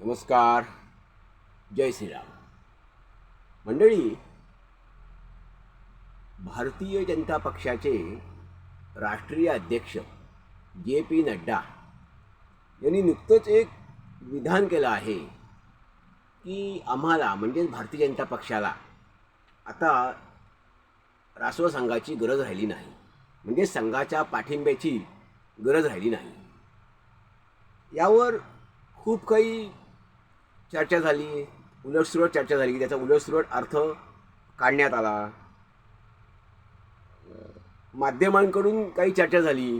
नमस्कार जय श्रीराम. मंडळी भारतीय जनता पक्षाचे राष्ट्रीय अध्यक्ष जे पी नड्डा यांनी नुकतंच एक विधान केलं आहे की आम्हाला म्हणजेच भारतीय जनता पक्षाला आता रासव संघाची गरज राहिली नाही. म्हणजे संघाच्या पाठिंब्याची गरज राहिली नाही. यावर खूप काही चर्चा झाली उलटसुलट चर्चा झाली त्याचा उलटसुलट अर्थ काढण्यात आला. माध्यमांकडून काही चर्चा झाली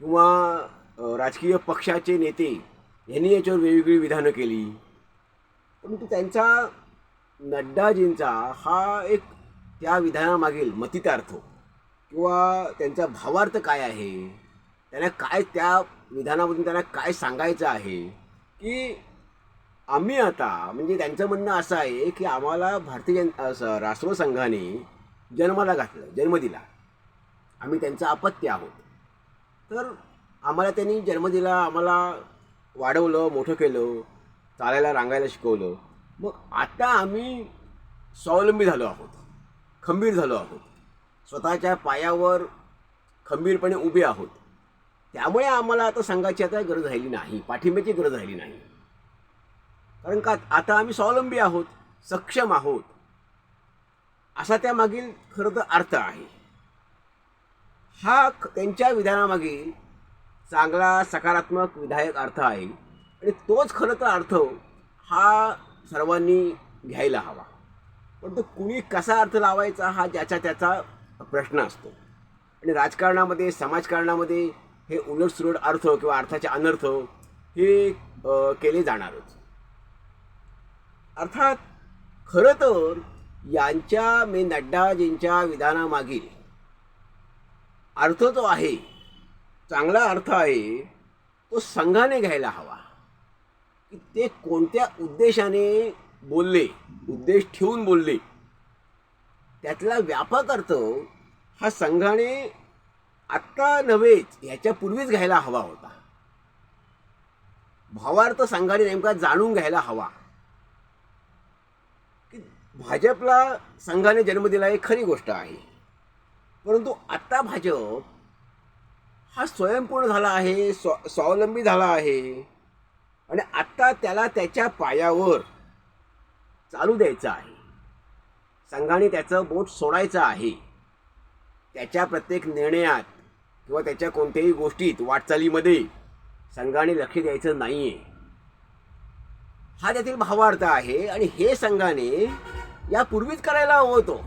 किंवा राजकीय पक्षाचे नेते यांनी याच्यावर वेगवेगळी विधानं केली. परंतु त्यांचा नड्डाजींचा हा एक त्या विधानामागील मतितार्थ किंवा त्यांचा भावार्थ काय आहे त्यांना काय त्या विधानामधून त्यांना काय सांगायचं आहे की आम्ही आता म्हणजे त्यांचं म्हणणं असं आहे की आम्हाला भारतीय जन असं राष्ट्र संघाने जन्माला घातलं जन्म दिला. आम्ही त्यांचं अपत्य आहोत. तर आम्हाला त्यांनी जन्म दिला आम्हाला वाढवलं मोठं केलं चालायला रांगायला शिकवलं. मग आता आम्ही स्वावलंबी झालो आहोत खंबीर झालो आहोत. स्वतःच्या पायावर खंबीरपणे उभे आहोत. त्यामुळे आम्हाला आता संघाची आता गरज राहिली नाही पाठिंब्याची गरज राहिली नाही. कारण का आता आम्ही स्वावलंबी आहोत सक्षम आहोत. असा त्यामागील खरं तर अर्थ आहे. हा त्यांच्या विधानामागील चांगला सकारात्मक विधायक अर्थ आहे. आणि तोच खरं तर अर्थ हा सर्वांनी घ्यायला हवा. पण तो कुणी कसा अर्थ लावायचा हा ज्याचा त्याचा प्रश्न असतो. आणि राजकारणामध्ये समाजकारणामध्ये हे उलटसुलट अर्थ किंवा अर्थाचे अनर्थ हे केले जाणारच. अर्थात खरं तर यांच्या मे नड्डाजींच्या विधानामागील अर्थ जो आहे चांगला अर्थ आहे तो संघाने घ्यायला हवा. की ते कोणत्या उद्देशाने बोलले उद्देश ठेवून बोलले त्यातला व्यापक अर्थ हा संघाने आत्ता नव्हेच ह्याच्यापूर्वीच घ्यायला हवा होता. भावार्थ संघाने नेमका जाणून घ्यायला हवा. भाजपला संघाने जन्म दिला ही खरी गोष्ट आहे. परंतु आत्ता भाजप हा स्वयंपूर्ण झाला आहे स्व स्वावलंबी झाला आहे. आणि आत्ता त्याला त्याच्या पायावर चालू द्यायचं आहे. संघाने त्याचं बोट सोडायचं आहे. त्याच्या प्रत्येक निर्णयात किंवा त्याच्या कोणत्याही गोष्टीत वाटचालीमध्ये संघाने लक्ष द्यायचं नाही आहे हा त्यातील भावार्थ आहे आणि हे संघाने यापूर्वीच करायला हवं होतं.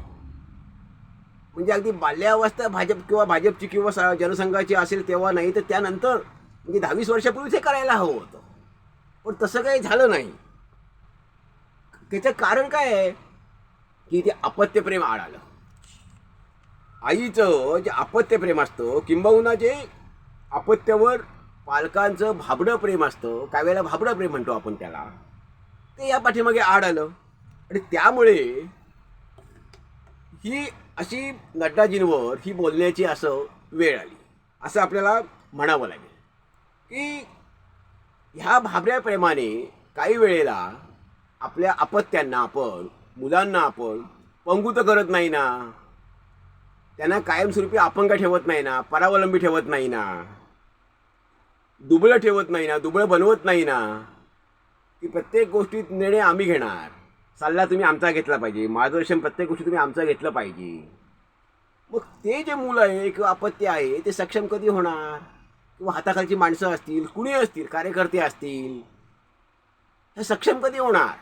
म्हणजे अगदी बाल्यावस्था भाजप किंवा भाजपची किंवा जनसंघाची असेल तेव्हा नाही तर त्यानंतर म्हणजे दहावीस वर्षापूर्वीच हे करायला हवं होतं. पण तसं काही झालं नाही. त्याचं कारण काय आहे? की ते अपत्यप्रेम आड आलं आईचं जे अपत्यप्रेम असतं किंबहुना जे अपत्यावर पालकांचं भाबडं प्रेम असतं काय वेळेला भाबडं प्रेम म्हणतो आपण त्याला ते या पाठीमागे आड आलं आणि त्यामुळे ही अशी नटाजींवर ही बोलण्याची असं वेळ आली. असं आपल्याला म्हणावं लागेल. की ह्या भाबऱ्या प्रेमाने काही वेळेला आपल्या अपत्यांना आपण मुलांना आपण पंगू तर करत नाही ना? त्यांना कायमस्वरूपी अपंग ठेवत नाही ना? परावलंबी ठेवत नाही ना? दुबळं ठेवत नाही ना? दुबळं बनवत नाही ना? की प्रत्येक गोष्टीत निर्णय आम्ही घेणार. सल्ला तुम्ही आमचा घेतला पाहिजे. मार्गदर्शन प्रत्येक गोष्टी तुम्ही आमचं घेतलं पाहिजे. मग ते जे मुलं आहे किंवा अपत्य आहे ते सक्षम कधी होणार? किंवा हाताखालची माणसं असतील कुणी असतील कार्यकर्ते असतील हे सक्षम कधी होणार?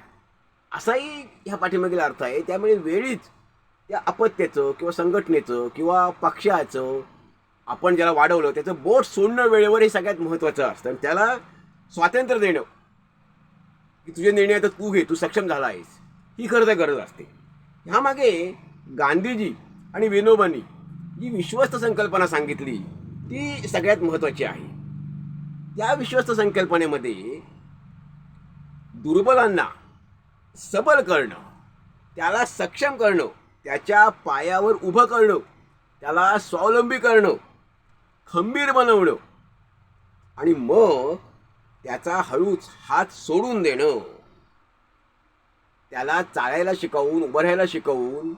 असाही ह्या पाठीमागील अर्थ आहे. त्यामुळे वेळीच त्या अपत्याचं किंवा संघटनेचं किंवा पक्षाचं आपण ज्याला वाढवलं त्याचं बोट सोडणं वेळेवर हे सगळ्यात महत्त्वाचं असतं. आणि त्याला स्वातंत्र्य देणं. की तुझे निर्णय आता तू घे तू सक्षम झाला आहेस. ही खरं तर गरज असते. ह्यामागे गांधीजी आणि विनोबांनी जी विश्वस्त संकल्पना सांगितली ती सगळ्यात महत्त्वाची आहे. त्या विश्वस्त संकल्पनेमध्ये दुर्बलांना सबल करणं त्याला सक्षम करणं त्याच्या पायावर उभं करणं त्याला स्वावलंबी करणं खंबीर बनवणं आणि मग त्याचा हळूच हात सोडून देणं. त्याला चालायला शिकवून उभं राहायला शिकवून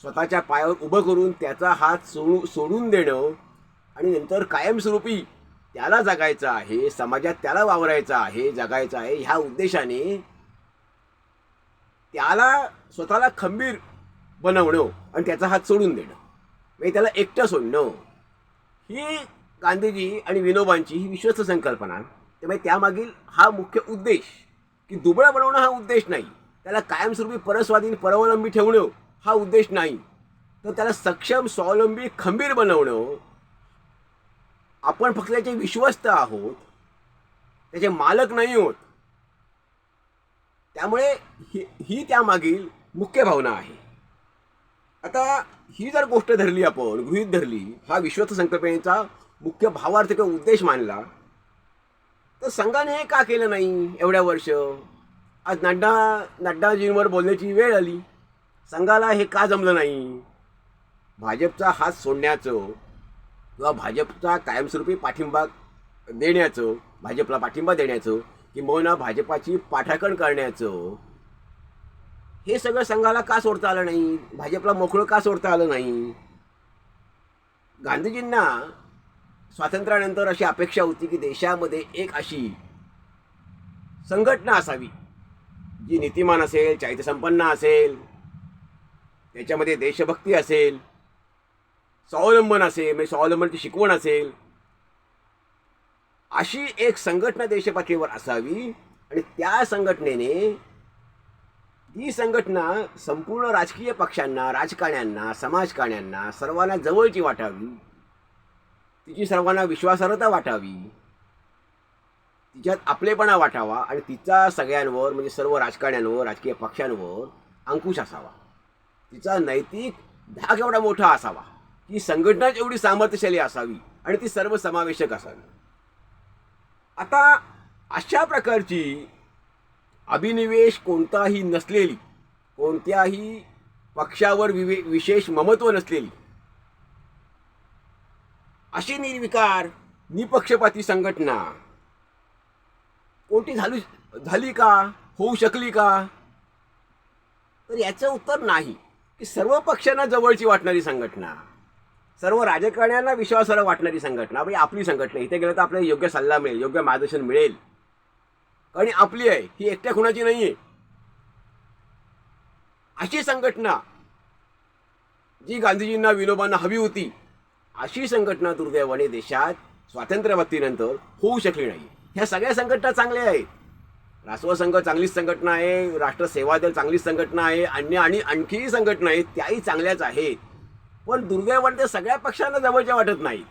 स्वतःच्या पायावर उभं करून त्याचा हात सोडू सोडून देणं आणि नंतर कायमस्वरूपी त्याला जगायचं आहे समाजात त्याला वावरायचं आहे जगायचं आहे ह्या उद्देशाने त्याला स्वतःला खंबीर बनवणं आणि त्याचा हात सोडून देणं. म्हणजे त्याला एकटं सोडणं. ही गांधीजी आणि विनोबांची ही विश्वस्त संकल्पना. त्यामुळे त्यामागील हा मुख्य उद्देश की दुबळं बनवणं हा उद्देश नाही. त्याला कायमस्वरूपी परस्वाधीन परावलंबी ठेवणं हा उद्देश नाही. तर त्याला सक्षम स्वावलंबी खंबीर बनवणं आपण फक्त त्याचे विश्वस्त आहोत. त्याचे मालक नाही होत. त्यामुळे ही ही त्यामागील मुख्य भावना आहे. आता ही जर गोष्ट धरली आपण गृहीत धरली हा विश्वस्त संकल्पनेचा मुख्य भावार्थ किंवा उद्देश मानला तर संघाने हे का केलं नाही एवढ्या वर्ष? आज नड्डा नड्डाजींवर बोलण्याची वेळ आली. संघाला हे का जमलं नाही? भाजपचा हात सोडण्याचं किंवा भाजपचा कायमस्वरूपी पाठिंबा देण्याचं भाजपला पाठिंबा देण्याचं किंबहुना भाजपाची पाठाकण करण्याचं हे सगळं संघाला का सोडता आलं नाही? भाजपला मोकळं का सोडता आलं नाही? गांधीजींना स्वातंत्र्यानंतर अशी अपेक्षा होती की देशामध्ये एक अशी संघटना असावी जी नीतिमान असेल चारित्र्यसंपन्न असेल त्याच्यामध्ये देशभक्ती असेल स्वावलंबन असेल म्हणजे स्वावलंबनाची शिकवण असेल अशी एक संघटना देशपातळीवर असावी आणि त्या संघटनेने ही संघटना संपूर्ण राजकीय पक्षांना राजकारण्यांना समाजकारण्यांना सर्वांना जवळची वाटावी. तिची सर्वांना विश्वासार्हता वाटावी. तिच्यात आपलेपणा वाटावा आणि तिचा सगळ्यांवर म्हणजे सर्व राजकारण्यांवर राजकीय पक्षांवर अंकुश असावा. तिचा नैतिक धाक एवढा मोठा असावा की संघटनाच एवढी सामर्थ्यशाली असावी आणि ती सर्वसमावेशक असावी. आता अशा प्रकारची अभिनिवेश कोणताही नसलेली कोणत्याही पक्षावर विवे विशेष ममत्व नसलेली अशी निर्विकार निपक्षपाती संघटना. कोणती झाली झाली का? होऊ शकली का? तर याचं उत्तर नाही. की सर्व पक्षांना जवळची वाटणारी संघटना. सर्व राजकारण्यांना विश्वासाला वाटणारी संघटना. म्हणजे आपली संघटना. इथे गेलं तर आपल्याला योग्य सल्ला मिळेल योग्य मार्गदर्शन मिळेल. आणि आपली आहे ही एकट्या खुणाची नाही आहे अशी संघटना जी गांधीजींना विनोबांना हवी होती अशी संघटना दुर्दैवाने देशात स्वातंत्र्यप्राप्तीनंतर होऊ शकली नाही. ह्या सगळ्या संघटना चांगल्या आहेत. रासव संघ चांगलीच संघटना आहे राष्ट्र सेवा दल चांगलीच संघटना आहे अन्य आणि आणखीही संघटना आहेत त्याही चांगल्याच आहेत. पण दुर्दैवाने त्या सगळ्या पक्षांना जवळच्या वाटत नाहीत.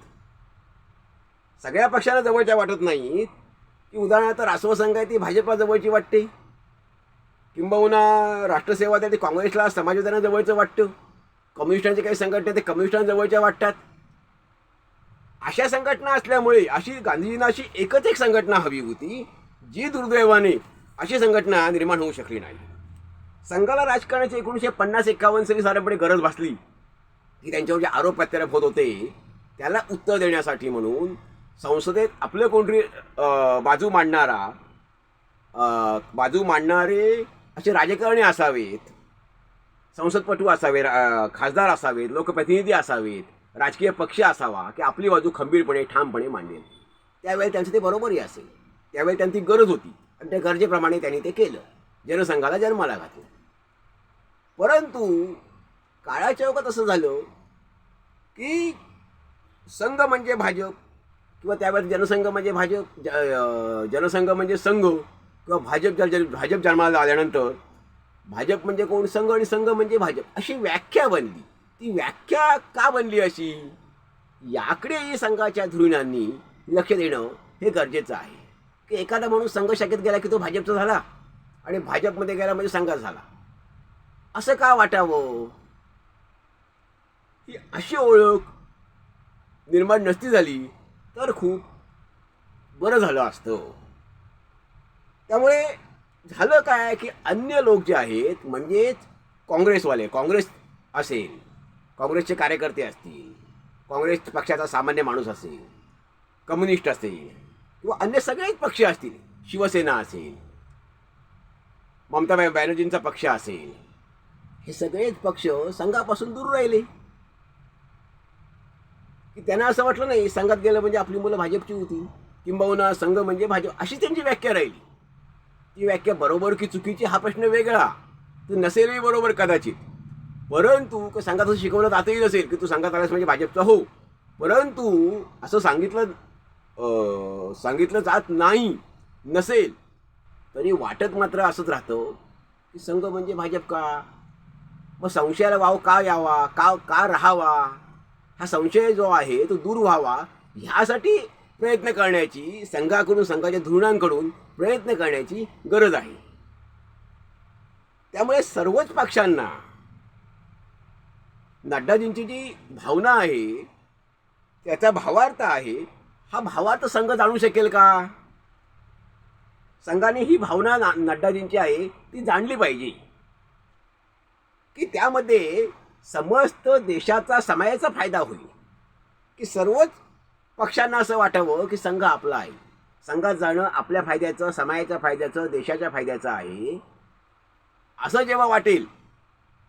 सगळ्या पक्षांना जवळच्या वाटत नाहीत की उदाहरणार्थ राष्ट्रसंघ आहे ती भाजपला जवळची वाटते. किंबहुना राष्ट्रसेवा त्या ते काँग्रेसला समाजवाद्यांना जवळचं वाटतं. कम्युनिस्टांचे काही संघटना ते कम्युनिस्टांजवळच्या वाटतात. अशा संघटना असल्यामुळे अशी गांधीजींना अशी एकच एक संघटना हवी होती जी दुर्दैवाने अशी संघटना निर्माण होऊ शकली नाही. संघाला राजकारणाची एकोणीसशे पन्नास एकावन्न साली साधारणपणे गरज भासली की त्यांच्यावर जे आरोप प्रत्यारोप होत होते त्याला उत्तर देण्यासाठी म्हणून संसदेत आपलं कोणतरी बाजू मांडणारा बाजू मांडणारे असे राजकारणी असावेत संसदपटू असावे रा- खासदार असावेत लोकप्रतिनिधी असावेत राजकीय पक्ष असावा की आपली बाजू खंबीरपणे ठामपणे मांडेल. त्यावेळी त्यांचं ते बरोबरही असेल. त्यावेळी त्यांची गरज होती. आणि त्या गरजेप्रमाणे त्यांनी ते केलं. जनसंघाला जन्माला घातलं. परंतु काळाच्या ओघात असं झालं की संघ म्हणजे भाजप किंवा त्यावेळेस जनसंघ म्हणजे भाजप ज- जनसंघ म्हणजे संघ किंवा भाजप जर- भाजप जन्माला आल्यानंतर भाजप म्हणजे कोण? संघ आणि संघ म्हणजे भाजप. अशी व्याख्या बनली. ती व्याख्या का बनली अशी? याकडेही संघाच्या धुरीणांनी लक्ष देणं हे गरजेचं आहे. की एखादा माणूस संघ शाखेत गेला की तो भाजपचा झाला आणि भाजपमध्ये गेला म्हणजे संघात झाला. असं का वाटावं? ही अशी ओळख निर्माण नसती झाली तर खूप बरं झालं असतं. त्यामुळे झालं काय की अन्य लोक जे आहेत म्हणजेच काँग्रेसवाले काँग्रेस असेल काँग्रेसचे कार्यकर्ते असतील काँग्रेस पक्षाचा सामान्य माणूस असेल कम्युनिस्ट असेल किंवा अन्य सगळेच पक्ष असतील शिवसेना असेल ममताबाई बॅनर्जींचा पक्ष असेल हे सगळेच पक्ष संघापासून दूर राहिले. की त्यांना असं वाटलं नाही संघात गेलं म्हणजे आपली मुलं भाजपची होती किंबहुना संघ म्हणजे भाजप अशी त्यांची व्याख्या राहिली. ती व्याख्या बरोबर की चुकीची हा प्रश्न वेगळा तू नसेलही बरोबर कदाचित. परंतु क- असं शिकवलं जातही नसेल की तू सांगत आलास म्हणजे भाजपचा हो. परंतु असं सांगितलं सांगितलं जात नाही नसेल तरी वाटत मात्र असंच राहतं की संघ म्हणजे भाजप का मग संशयाला वाव का यावा? का का राहावा? हा संशय जो आहे तो दूर व्हावा ह्यासाठी प्रयत्न करण्याची संघाकडून संघाच्या धोरणांकडून प्रयत्न करण्याची गरज आहे. त्यामुळे सर्वच पक्षांना नड्डाजींची जी भावना आहे त्याचा भावार्थ आहे हा भावार्थ संघ जाणू शकेल का? संघाने ही भावना नड्डाजींची आहे ती जाणली पाहिजे. की त्यामध्ये समस्त देशाचा समाजाचा फायदा होईल. की सर्वच पक्षांना असं वाटावं की संघ आपला आहे. संघात जाणं आपल्या फायद्याचं समाजाच्या फायद्याचं देशाच्या फायद्याचं आहे. असं जेव्हा वाटेल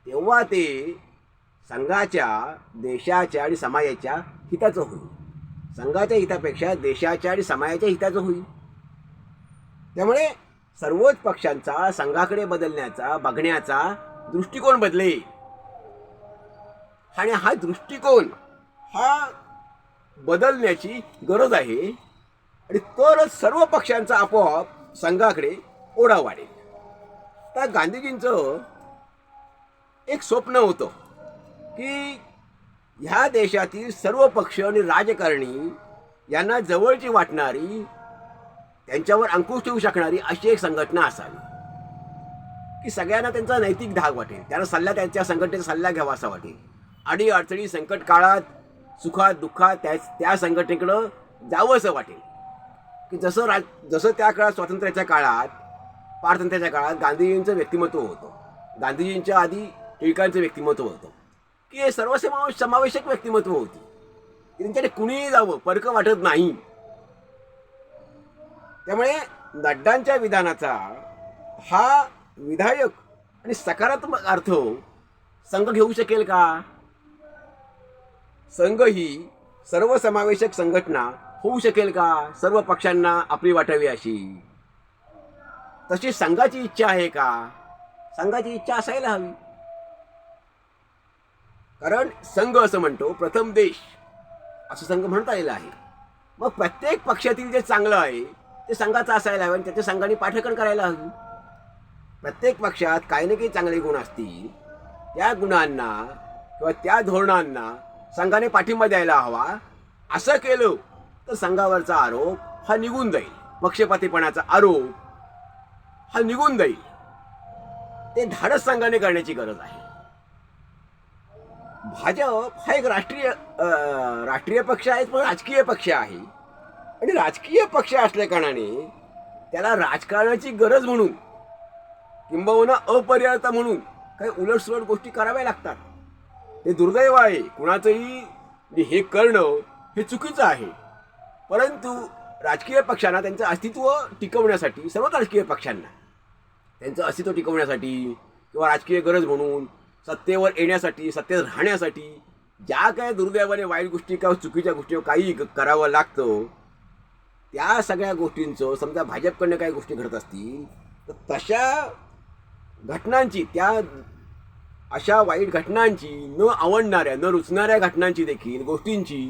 तेव्हा ते संघाच्या देशाच्या आणि समाजाच्या हिताचं होईल. संघाच्या हितापेक्षा देशाच्या आणि समाजाच्या हिताचं होईल. त्यामुळे सर्वच पक्षांचा संघाकडे बदलण्याचा बघण्याचा दृष्टिकोन बदले आणि हा दृष्टिकोन हा बदलण्याची गरज आहे आणि तरच सर्व पक्षांचा आपोआप संघाकडे ओढा वाढेल. तर गांधीजींचं एक स्वप्न होतं. की ह्या देशातील सर्व पक्ष आणि राजकारणी यांना जवळची वाटणारी त्यांच्यावर अंकुश ठेवू शकणारी अशी एक संघटना असावी. की सगळ्यांना त्यांचा नैतिक धाक वाटेल त्यांना सल्ला त्यांच्या संघटनेचा सल्ला घ्यावा असा वाटेल. आणि अडचणी संकट काळात सुखात दुःखात त्या त्या संघटनेकडं जावं असं वाटेल. की जसं राज जसं त्या काळात स्वातंत्र्याच्या काळात पारतंत्र्याच्या काळात गांधीजींचं व्यक्तिमत्व होतं. गांधीजींच्या आधी टिळकांचं व्यक्तिमत्व होतं. की हे सर्व समावेश समावेशक व्यक्तिमत्व होती. त्यांच्याकडे कुणीही जावं परक वाटत नाही. त्यामुळे नड्डांच्या विधानाचा हा विधायक आणि सकारात्मक अर्थ संघ घेऊ शकेल का? संघ ही सर्वसमावेशक संघटना होऊ शकेल का? सर्व पक्षांना आपली वाटावी अशी. तशी संघाची इच्छा आहे का? संघाची इच्छा असायला हवी. कारण संघ असं म्हणतो प्रथम देश असं संघ म्हणता आलेला आहे. मग प्रत्येक पक्षातील जे चांगलं आहे ते संघाचं असायला हवं आणि त्याच्या संघाने पाठकण करायला हवी. प्रत्येक पक्षात काही ना काही चांगले गुण असतील. त्या गुणांना किंवा त्या धोरणांना संघाने पाठिंबा द्यायला हवा. असं केलं तर संघावरचा आरोप हा निघून जाईल. पक्षपातीपणाचा आरोप हा निघून जाईल. ते धाडस संघाने करण्याची गरज आहे. भाजप हा एक राष्ट्रीय राष्ट्रीय पक्ष आहे पण राजकीय पक्ष आहे. आणि राजकीय पक्ष असल्याकारणाने त्याला राजकारणाची गरज म्हणून किंबहुना अपरिहार्यता म्हणून काही उलटसुलट गोष्टी कराव्या लागतात. हे दुर्दैव आहे. कुणाचंही हे करणं हे चुकीचं आहे. परंतु राजकीय पक्षांना त्यांचं अस्तित्व टिकवण्यासाठी सर्वच राजकीय पक्षांना त्यांचं अस्तित्व टिकवण्यासाठी किंवा राजकीय गरज म्हणून सत्तेवर येण्यासाठी सत्तेत राहण्यासाठी ज्या काय दुर्दैवाने वाईट गोष्टी किंवा चुकीच्या गोष्टी काही करावं लागतं त्या सगळ्या गोष्टींचं समजा भाजपकडनं काही गोष्टी घडत असतील तर तशा घटनांची त्या अशा वाईट घटनांची न आवडणाऱ्या न रुचणाऱ्या घटनांची देखील गोष्टींची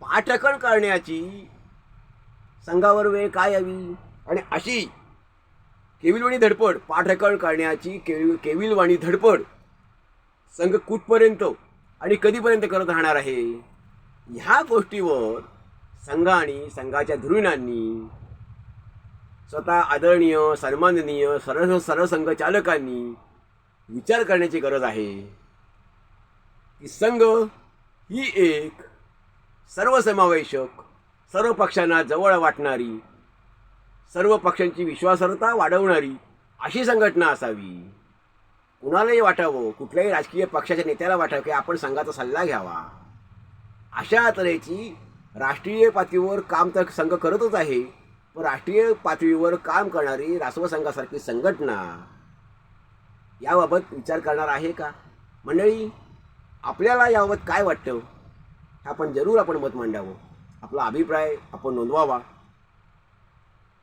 पाठकण करण्याची संघावर वेळ काय हवी आणि अशी केविलवाणी धडपड पाठकण करण्याची केविल केविलवाणी धडपड. संघ कुठपर्यंत आणि कधीपर्यंत करत राहणार आहे? ह्या गोष्टीवर संघ आणि संघाच्या धुरीणांनी स्वतः आदरणीय सन्माननीय सरळ सरसंघ चालकांनी विचार करण्याची गरज आहे. की संघ ही एक सर्वसमावेशक सर्व पक्षांना जवळ वाटणारी सर्व पक्षांची विश्वासार्हता वाढवणारी अशी संघटना असावी. कुणालाही वाटावं कुठल्याही राजकीय पक्षाच्या नेत्याला वाटावं की आपण संघाचा सल्ला घ्यावा. अशा तऱ्हेची राष्ट्रीय पातळीवर काम तर संघ करतच आहे पण राष्ट्रीय पातळीवर काम करणारी रासव संघासारखी संघटना याबाबत विचार करणार आहे का? मंडळी आपल्याला याबाबत काय वाटतं? आपण जरूर आपण मत मांडावं. आपला अभिप्राय आपण नोंदवावा.